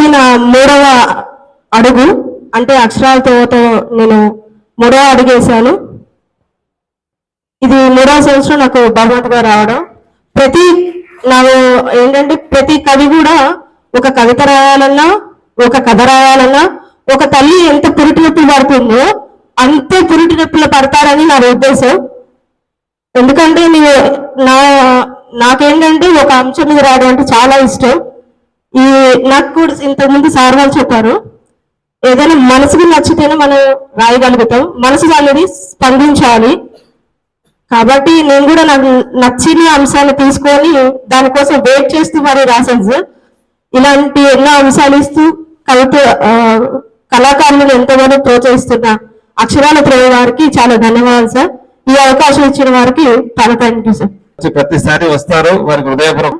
ఇది నా మూడవ అడుగు. అంటే అక్షరాలతో నేను మూడవ అడుగు వేశాను. ఇది మూడవ సంవత్సరం నాకు బహుమతిగా రావడం. ప్రతి నా ఏంటంటే ప్రతి కవి కూడా ఒక కవిత రాయాలన్నా ఒక కథ రాయాలన్నా ఒక తల్లి ఎంత పురిటి నొప్పులు పడుతుందో అంతే పురిటి నొప్పులు పడతారని నా ఉద్దేశం. ఎందుకంటే నేను నా నాకేంటంటే ఒక అంశం మీద రాయడం అంటే చాలా ఇష్టం. ఈ నాకు కూడా ఇంతకుముందు సార్ వాళ్ళు చెప్పారు ఏదైనా మనసుకి నచ్చితేనే మనం రాయగలుగుతాం మనసు అనేది స్పందించాలి. కాబట్టి నేను కూడా నాకు నచ్చిన అంశాలు తీసుకొని దానికోసం వెయిట్ చేస్తూ మరి రాశాను సార్ ఇలాంటి ఎన్నో అంశాలు ఇస్తూ కవిత కళాకారులను ఎంతగానో ప్రోత్సహిస్తున్న అక్షరాల ప్రేమ వారికి చాలా ధన్యవాదాలు సార్. ఈ అవకాశం ఇచ్చిన వారికి చాలా థ్యాంక్ యూ సార్. ప్రతిసారి వస్తారు వారికి హృదయపూర్వక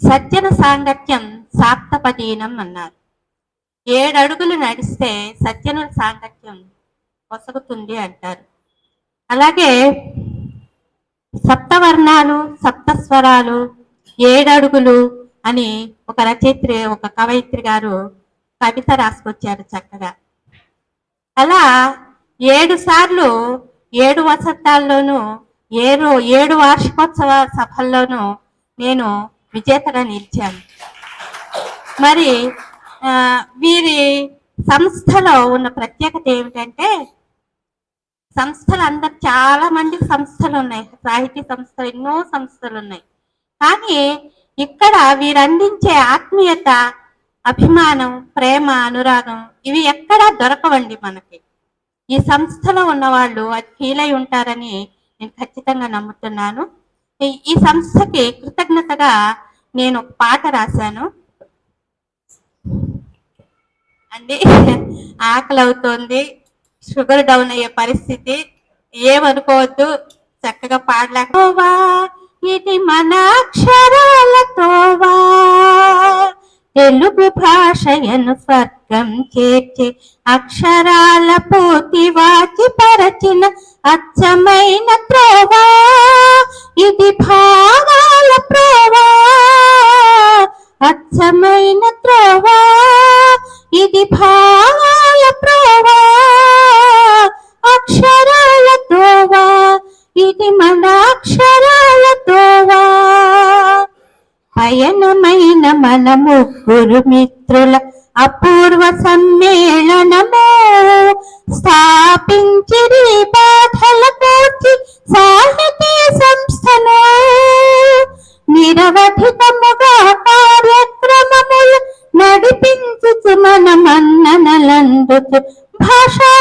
సజ్జన సాంగత్యం సాప్తపదీనం అన్నారు. ఏడు అడుగులు నడిస్తే సజ్జనుల సాంగత్యం పొసగుతుంది అంటారు. అలాగే సప్తవర్ణాలు సప్తస్వరాలు ఏడు అడుగులు అని ఒక రచయిత్రి ఒక కవయిత్రి గారు కవిత రాసుకొచ్చారు చక్కగా. అలా ఏడు సార్లు ఏడు వసంతాల్లోనూ ఏడు ఏడు వార్షికోత్సవ సభల్లోనూ నేను విజేతగా నిలిచాను. మరి వీరి సంస్థలో ఉన్న ప్రత్యేకత ఏమిటంటే సంస్థలు అందరు చాలా మంది సంస్థలు ఉన్నాయి సాహితీ సంస్థలు ఎన్నో సంస్థలు ఉన్నాయి కానీ ఇక్కడ వీరు అందించే ఆత్మీయత అభిమానం ప్రేమ అనురాగం ఇవి ఎక్కడా దొరకవండి మనకి. ఈ సంస్థలో ఉన్న వాళ్ళు అది ఫీల్ అయి ఉంటారని నేను ఖచ్చితంగా నమ్ముతున్నాను. ఈ- సంస్థకి కృతజ్ఞతగా నేను ఒక పాట రాశాను. అండి ఆకలి అవుతోంది షుగర్ డౌన్ అయ్యే పరిస్థితి. ఏమనుకోవద్దు చక్కగా పాడలేకపోవా ఇది మన అక్షరాలతోవా. తెలుగు భాషయను స్వర్గం చేర్చి అక్షరాల పోతి వాచి పరచిన అచ్చమైన త్రోవా. ప్రియమైన మన ముగ్గురు మిత్రుల అపూర్వ సమ్మేళనము. స్థాపించిరి బాధల పూర్తి సాహితీ సంస్థను. నిరవధికముగా కార్యక్రమములు నడిపించుచు మన భాషా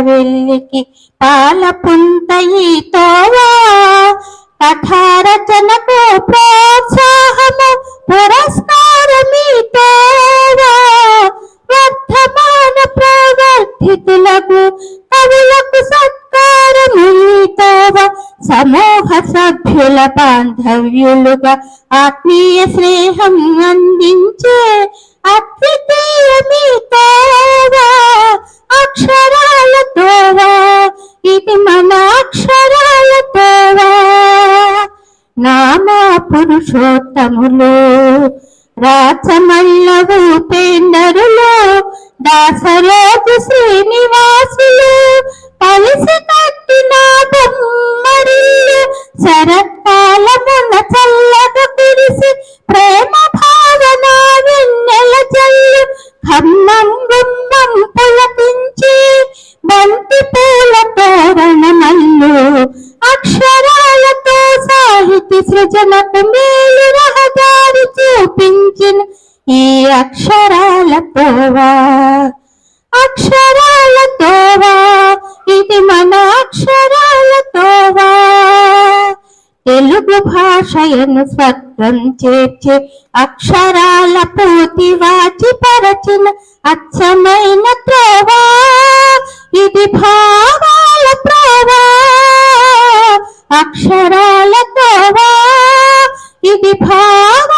వెల్లికి పాల పుంతయితోవా కథారచనకు ప్రోత్సాహము పురస్కారమీతోవా వర్ధమాన ప్రవర్తితులకు కవులకు సత్కారముతోవా సమూహ సభ్యుల బాంధవ్యులుగా ఆత్మీయ స్నేహం అందించే అద్వితీయ I'm trying to అక్షరాలతోవా ఇది మన అక్షరాలతోవా తెలుగు భాషయను స్వర్గం చేర్చి అక్షరాల పూర్తి వాచి పరచిన అచ్చమైన త్రోవా? ఇది భావాల ప్రోవా అక్షరాల త్రోవా? ఇది భావ